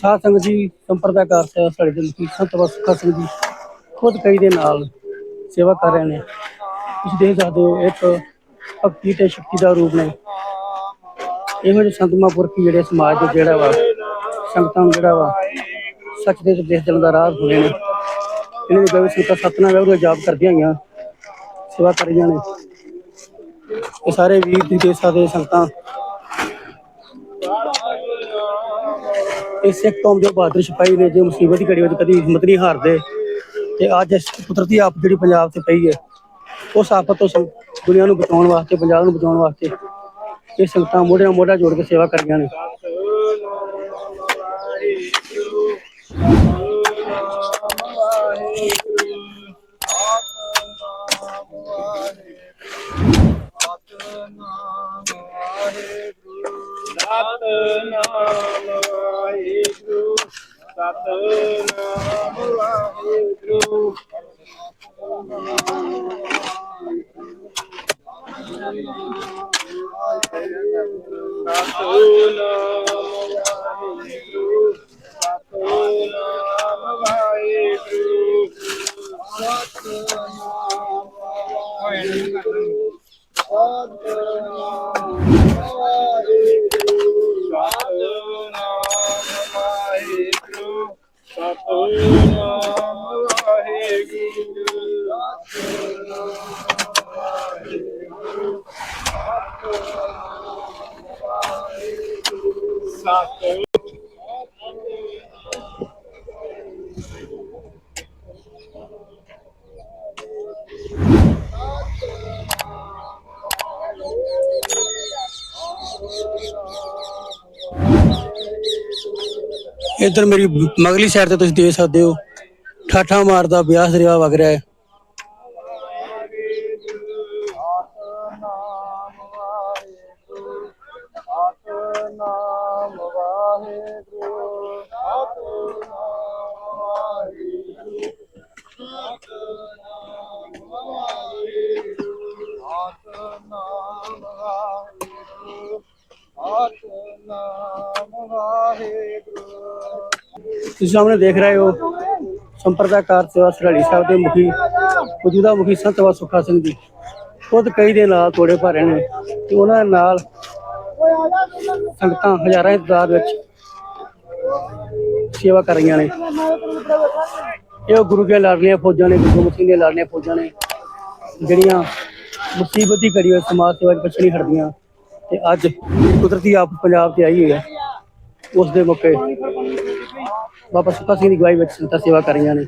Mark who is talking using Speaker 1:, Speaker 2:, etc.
Speaker 1: ਸਾਧ ਸੰਗਤ ਜੀ ਸੰਪਰਦਾਇਕਾਰ ਸੇਵਾ ਸਾਡੇ ਦੇ ਮੁਖੀ ਸੰਤ ਵਸਖਾ ਸਿੰਘ ਜੀ, ਖੁਦ ਕਈ ਦੇ ਨਾਲ ਸੇਵਾ ਕਰ ਰਹੇ ਨੇ। ਤੁਸੀਂ ਦੇਖ ਸਕਦੇ ਹੋ, ਇੱਕ ਭਗਤੀ ਤੇ ਸ਼ਕਤੀ ਦਾ ਰੂਪ ਨੇ। ਇਹੋ ਜਿਹੇ ਸੰਤ ਮਹਾਂਪੁਰਖ ਜਿਹੜੇ ਸਮਾਜ ਦੇ ਜਿਹੜਾ ਵਾ, ਸੰਗਤਾਂ ਨੂੰ ਜਿਹੜਾ ਵਾ, ਸੱਚ ਦੇ ਉਪਦੇਸ਼ ਚੱਲਣ ਦਾ ਰਾਹ ਹੋਣੇ ਨੇ। ਇਹਨਾਂ ਦੀ ਬੇਵਸੀ ਸੰਗਤਾਂ ਸਤਨਾ ਵੇਹ ਦਾ ਜਾਪ ਕਰਦੀਆਂ ਹੋਈਆਂ, ਸੇਵਾ ਕਰ ਰਹੀਆਂ ਨੇ। ਇਹ ਸਾਰੇ ਵੀਰ ਦੀ ਦੇਸ਼ ਦੇ ਸੰਗਤਾਂ। ਇਹ ਸਿੱਖ ਕੌਮ ਦੇ ਬਹਾਦਰ ਸਿਪਾਹੀ ਨੇ ਜੋ ਮੁਸੀਬਤ ਦੀ ਘੜੀ ਵਿੱਚ ਕਦੀ ਹਿੰਮਤ ਨਹੀਂ ਹਾਰਦੇ, ਤੇ ਅੱਜ ਇਸ ਕੁਦਰਤੀ ਆਪ ਜਿਹੜੀ ਪੰਜਾਬ ਤੇ ਪਈ ਹੈ, ਉਸ ਆਫਤ ਤੋਂ ਸੰ- ਦੁਨੀਆ ਨੂੰ ਬਚਾਉਣ ਵਾਸਤੇ, ਪੰਜਾਬ ਨੂੰ ਬਚਾਉਣ ਵਾਸਤੇ ਇਹ ਸੰਗਤਾਂ ਮੋਢੇ ਨਾਲ ਮੋਢਾ ਜੋੜ ਕੇ ਸੇਵਾ ਕਰਦੀਆਂ ਨੇ।
Speaker 2: ਸਤਨਾਮ ਵਾਹਿਗੁਰੂ ਸਤਨਾਮ ਵਾਹਿਗੁਰੂ ਸਤਨਾਮ ਵਾਹਿਗੁਰੂ ਸਤਨਾਮ ਵਾਹਿਗੁਰੂ ਸਤਨਾਮ ਵਾਹਿਗੁਰੂ ਸਤਿ
Speaker 1: ਇੱਧਰ ਮੇਰੀ ਮਗਲੀ ਸਾਈਡ ਤੇ ਤੁਸੀਂ ਦੇਖ ਸਕਦੇ ਹੋ। ਠਾਠਾ ਮਾਰਦਾ, ਬਿਆਸ ਦਰਿਆ ਵਗ ਰਿਹਾ ਹੈ।
Speaker 2: ਸਤਨਾਮ ਵਾਹਿਗੁਰੂ ਸਤਨਾਮ ਵਾਹਿਗੁਰੂ ਸਤਨਾਮ ਵਾਹਿਗੁਰੂ ਸਤਨਾਮ ਵਾਹਿਗੁਰੂ ਸਤਨਾਮ ਵਾਹਿਗੁਰੂ
Speaker 1: ਤੁਸੀਂ ਸਾਹਮਣੇ ਦੇਖ ਰਹੇ ਹੋ ਸੰਪਰਦਾਇਕਾਰ ਸੇਵਾ ਸਰਾਲੀ ਸਾਹਿਬ ਦੇ ਮੁਖੀ, ਮੌਜੂਦਾ ਮੁਖੀ ਸੰਤ ਸੁਖਾ ਸਿੰਘ ਜੀ। ਖੁਦ ਕਈ ਦੇ ਨਾਲ ਤੋੜੇ ਭਰ ਨੇ ਤੇ ਉਹਨਾਂ ਦੇ ਨਾਲ ਸੰਗਤਾਂ ਹਜ਼ਾਰਾਂ ਦੀ ਵਿੱਚ ਸੇਵਾ ਕਰ ਰਹੀਆਂ ਨੇ। ਇਹ ਗੁਰੂ ਕੇ ਲਾਡਲੀਆਂ ਫੌਜਾਂ ਨੇ, ਗੁਰੂ ਗੋਬਿੰਦ ਸਿੰਘ ਦੀਆਂ ਲਾਡਲੀਆਂ ਫੌਜਾਂ ਨੇ, ਜਿਹੜੀਆਂ ਮੁਸੀਬਤ ਦੀ ਘੜੀ ਵਿੱਚ ਸਮਾਜ ਸੇਵਾ ਵਿੱਚ ਨਹੀਂ ਹਟਦੀਆਂ ਤੇ ਅੱਜ ਕੁਦਰਤੀ ਆਪ ਪੰਜਾਬ ਤੇ ਆਈ ਹੋਈ ਹੈ। ਉਸ ਦੇ ਮੌਕੇ ਬਾਬਾ ਸੁੱਖਾ ਸਿੰਘ ਦੀ ਗਵਾਹੀ ਵਿੱਚ ਸੰਤਾਂ ਸੇਵਾ ਕਰ ਰਹੀਆਂ ਨੇ।